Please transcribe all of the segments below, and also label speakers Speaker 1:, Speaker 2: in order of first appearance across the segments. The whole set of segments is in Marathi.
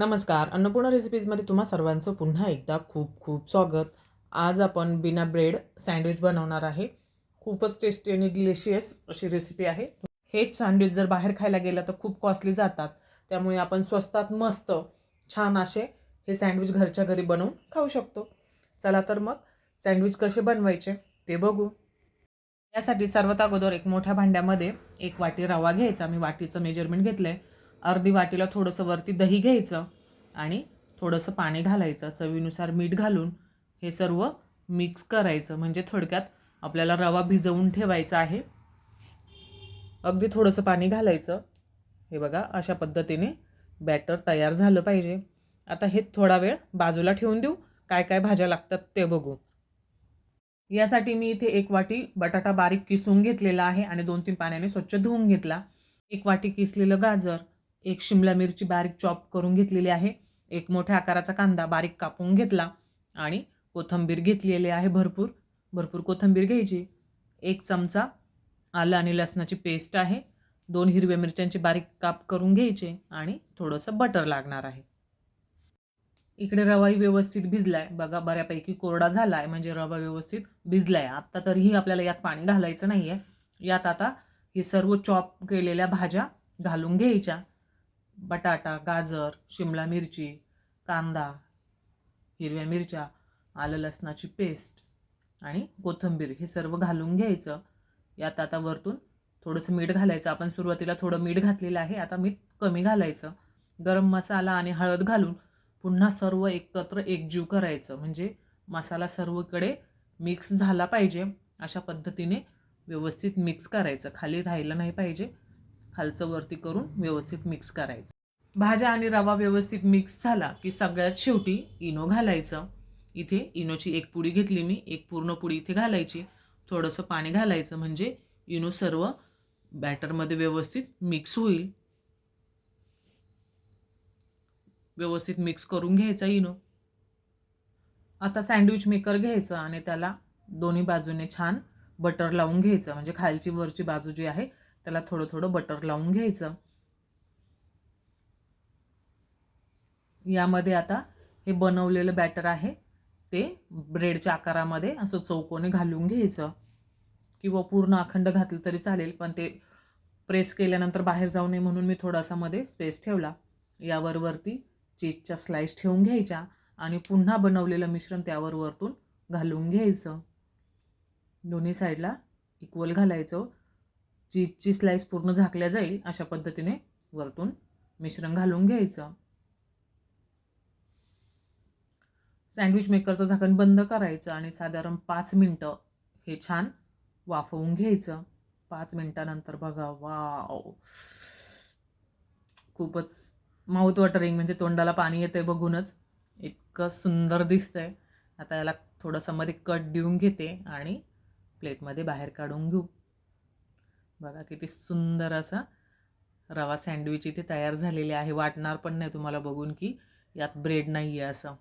Speaker 1: नमस्कार. अन्नपूर्णा रेसिपीजमध्ये तुम्हा सर्वांचं पुन्हा एकदा खूप खूप स्वागत. आज आपण बिना ब्रेड सँडविच बनवणार आहे. खूपच टेस्टी आणि डिलिशियस अशी रेसिपी आहे. हेच सँडविच जर बाहेर खायला गेलं तर खूप कॉस्टली जातात. त्यामुळे आपण स्वस्तात मस्त छान असे हे सँडविच घरच्या घरी बनवून खाऊ शकतो. चला तर मग सँडविच कसे बनवायचे ते बघू. यासाठी सर्वात अगोदर एक मोठ्या भांड्यामध्ये एक वाटी रवा घ्यायचा. मी वाटीचं मेजरमेंट घेतलं आहे अर्धी वाटीला थोडंसं वरती दही घ्यायचं आणि थोडंसं पाणी घालायचं चवीनुसार मीठ घालून हे सर्व मिक्स करायचं. म्हणजे थोडक्यात आपल्याला रवा भिजवून ठेवायचा आहे. अगदी थोडंसं पाणी घालायचं. हे बघा अशा पद्धतीने बॅटर तयार झालं पाहिजे. आता हे थोडा वेळ बाजूला ठेवून देऊ. काय काय भाज्या लागतात ते बघू. यासाठी मी इथे एक वाटी बटाटा बारीक किसून घेतलेला आहे आणि दोन तीन पाण्याने स्वच्छ धुवून घेतला. एक वाटी किसलेलं गाजर एक शिमला मिरची बारीक चॉप करून घेतलेली आहे. एक मोठ्या आकाराचा कांदा बारीक कापून घेतला आणि कोथंबीर घेतलेली आहे भरपूर. भरपूर कोथंबीर घ्यायची. एक चमचा आलं आणि लसणाची पेस्ट आहे. दोन हिरव्या मिरच्यांचे बारीक काप करून घ्यायचे आणि थोडंसं बटर लागणार आहे. इकडे रवाही व्यवस्थित भिजलाय. बघा बऱ्यापैकी कोरडा झाला आहे म्हणजे रवा व्यवस्थित भिजलाय. आत्ता तरीही आपल्याला यात पाणी घालायचं नाही आहे यात आता हे सर्व चॉप केलेल्या भाज्या घालून घ्यायच्या. बटाटा गाजर शिमला मिरची कांदा हिरव्या मिरच्या आलं लसणाची पेस्ट आणि कोथिंबीर हे सर्व घालून घ्यायचं. यात आता वरतून थोडंसं मीठ घालायचं. आपण सुरुवातीला थोडं मीठ घातलेलं आहे. आता मीठ कमी घालायचं. गरम मसाला आणि हळद घालून पुन्हा सर्व एकत्र एकजीव करायचं. म्हणजे मसाला सर्वकडे मिक्स झाला पाहिजे. अशा पद्धतीने व्यवस्थित मिक्स करायचं. खाली राहिलं नाही पाहिजे. खालचं वरती करून व्यवस्थित मिक्स करायचं. भाज्या आणि रवा व्यवस्थित मिक्स झाला की सगळ्यात शेवटी इनो घालायचं. इथे इनोची एक पुडी घेतली मी एक पूर्ण पुडी इथे घालायची. थोडंसं पाणी घालायचं म्हणजे इनो सर्व बॅटरमध्ये व्यवस्थित मिक्स होईल. व्यवस्थित मिक्स करून घ्यायचा इनो. आता सँडविच मेकर घ्यायचं आणि त्याला दोन्ही बाजूने छान बटर लावून घ्यायचं. म्हणजे खालची वरची बाजू जी आहे त्याला थोडं थोडं बटर लावून घ्यायचं. यामध्ये आता हे बनवलेलं बॅटर आहे ते ब्रेडच्या आकारामध्ये असं चौकोने घालून घ्यायचं. किंवा पूर्ण अखंड घातलं तरी चालेल पण ते प्रेस केल्यानंतर बाहेर जाऊ नये म्हणून मी थोडासा मध्ये स्पेस ठेवला. यावर वरती चीजच्या स्लाईस ठेवून घ्यायच्या आणि पुन्हा बनवलेलं मिश्रण त्यावर वरतून घालून घ्यायचं. दोन्ही साईडला इक्वल घालायचं. चीजची स्लाईस पूर्ण झाकल्या जाईल अशा पद्धतीने वरतून मिश्रण घालून घ्यायचं. सँडविच मेकरचं झाकण बंद करायचं आणि साधारण पाच मिनटं हे छान वाफवून घ्यायचं. पाच मिनटानंतर बघा वाव खूपच माउथ वॉटरिंग म्हणजे तोंडाला पाणी येतं आहे बघूनच. इतकं सुंदर दिसतंय. आता याला थोडंसं मध्ये कट देऊन घेते आणि प्लेटमध्ये बाहेर काढून घेऊ. बघा किती सुंदर असा रवा सँडविच इथे तयार झालेले आहे. वाटणार पण नाही तुम्हाला बघून की यात ब्रेड नाही आहे असं.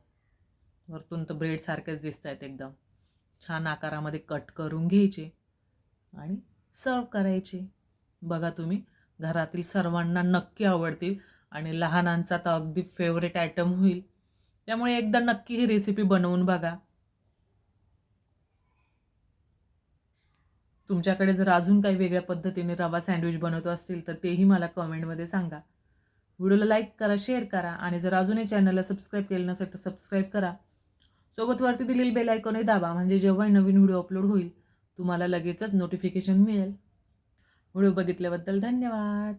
Speaker 1: वरतून तर ब्रेडसारखेच दिसत आहेत एकदम. छान आकारामध्ये कट करून घ्यायचे आणि सर्व करायचे. बघा तुम्ही घरातील सर्वांना नक्की आवडतील आणि लहानांचा तर अगदी फेवरेट आयटम होईल. त्यामुळे एकदा नक्की ही रेसिपी बनवून बघा. तुमच्याकडे जर अजून काही वेगळ्या पद्धतीने रवा सँडविच बनवतो असतील तर तेही मला कमेंटमध्ये सांगा. व्हिडिओला लाईक करा शेअर करा आणि जर अजूनही चॅनलला सबस्क्राईब केलं नसेल तर सबस्क्राईब करा. सोबत वरती दिलेली बेल आयकॉनही दाबा म्हणजे जेव्हाही नवीन व्हिडिओ अपलोड होईल तुम्हाला लगेचच नोटिफिकेशन मिळेल. व्हिडिओ बघितल्याबद्दल धन्यवाद.